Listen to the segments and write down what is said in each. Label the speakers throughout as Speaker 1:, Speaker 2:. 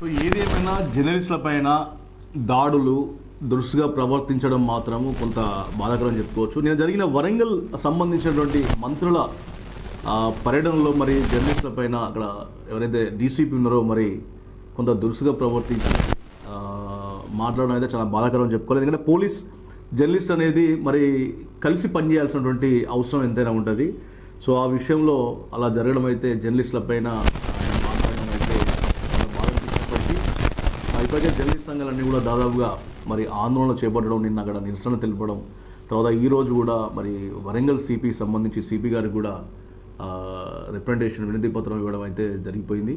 Speaker 1: So ఏదేమైనా జర్నలిస్టుల పైన దాడులు దురుసుగా ప్రవర్తించడం మాత్రము కొంత బాధాకరం చెప్పుకోవచ్చు. నేను జరిగిన వరంగల్ సంబంధించినటువంటి మంత్రుల పర్యటనలో మరి జర్నలిస్టుల పైన అక్కడ ఎవరైతే డీసీపీ ఉన్నారో మరి కొంత దురుసుగా ప్రవర్తించి మాట్లాడడం అయితే చాలా బాధాకరం చెప్పుకోవాలి. ఎందుకంటే పోలీస్ జర్నలిస్ట్ అనేది మరి కలిసి పనిచేయాల్సినటువంటి అవసరం ఎంతైనా ఉంటుంది. సో ఆ విషయంలో అలా జరగడం అయితే జర్నలిస్టుల పైన ఆయన మాట్లాడడం అయితే చాలా బాధ అనిపించినప్పటికీ ప్రజా జర్నలిస్ట్ సంఘాలన్నీ కూడా దాదాపుగా మరి ఆందోళన చేపట్టడం నిన్న అక్కడ నిరసన తెలపడం తర్వాత ఈ రోజు కూడా మరి వరంగల్ సిపి సంబంధించి సిపి గారికి కూడా రిప్రజెంటేషన్ వినతి పత్రం ఇవ్వడం అయితే జరిగిపోయింది.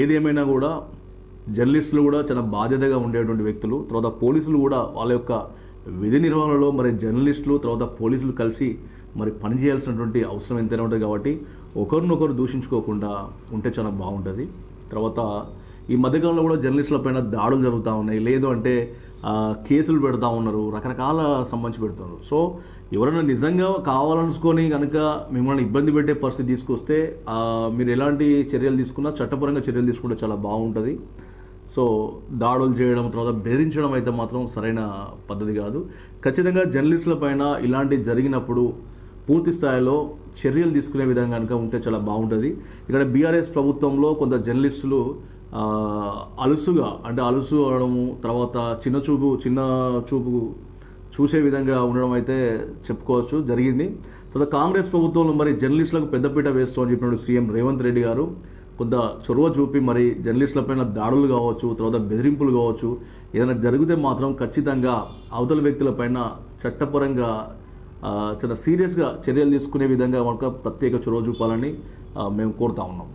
Speaker 1: ఏదేమైనా కూడా జర్నలిస్టులు కూడా చాలా బాధ్యతగా ఉండేటువంటి వ్యక్తులు తర్వాత పోలీసులు కూడా వాళ్ళ యొక్క విధి నిర్వహణలో మరి జర్నలిస్టులు తర్వాత పోలీసులు కలిసి మరి పనిచేయాల్సినటువంటి అవసరం ఎంతైనా ఉంటుంది కాబట్టి ఒకరినొకరు దూషించుకోకుండా ఉంటే చాలా బాగుంటుంది. తర్వాత ఈ మధ్యకాలంలో కూడా జర్నలిస్టుల పైన దాడులు జరుగుతూ ఉన్నాయి. లేదు అంటే కేసులు పెడతా ఉన్నారు. రకరకాల సంబంధించి పెడుతున్నారు. సో ఎవరైనా నిజంగా కావాలనుకొని కనుక మిమ్మల్ని ఇబ్బంది పెట్టే పరిస్థితి తీసుకొస్తే మీరు ఎలాంటి చర్యలు తీసుకున్నా చట్టపరంగా చర్యలు తీసుకుంటే చాలా బాగుంటుంది. సో దాడులు చేయడం తర్వాత బెదిరించడం అయితే మాత్రం సరైన పద్ధతి కాదు. ఖచ్చితంగా జర్నలిస్టుల పైన ఇలాంటివి జరిగినప్పుడు పూర్తి స్థాయిలో చర్యలు తీసుకునే విధంగా కనుక ఉంటే చాలా బాగుంటుంది. ఇక్కడ బీఆర్ఎస్ ప్రభుత్వంలో కొంత జర్నలిస్టులు అలుసుగా అంటే అలుసు అవడము తర్వాత చిన్న చూపు చిన్న చూపు చూసే విధంగా ఉండడం అయితే చెప్పుకోవచ్చు జరిగింది. తర్వాత కాంగ్రెస్ ప్రభుత్వంలో మరి జర్నలిస్టులకు పెద్దపీట వేస్తూ అని చెప్పినప్పుడు సీఎం రేవంత్ రెడ్డి గారు. కొంత చొరవ చూపి మరి జర్నలిస్టులపైన దాడులు కావచ్చు తర్వాత బెదిరింపులు కావచ్చు ఏదైనా జరిగితే మాత్రం ఖచ్చితంగా అవతల వ్యక్తులపైన చట్టపరంగా చాలా సీరియస్గా చర్యలు తీసుకునే విధంగా మనకు ప్రత్యేక చొరవ చూపాలని మేము కోరుతా ఉన్నాం.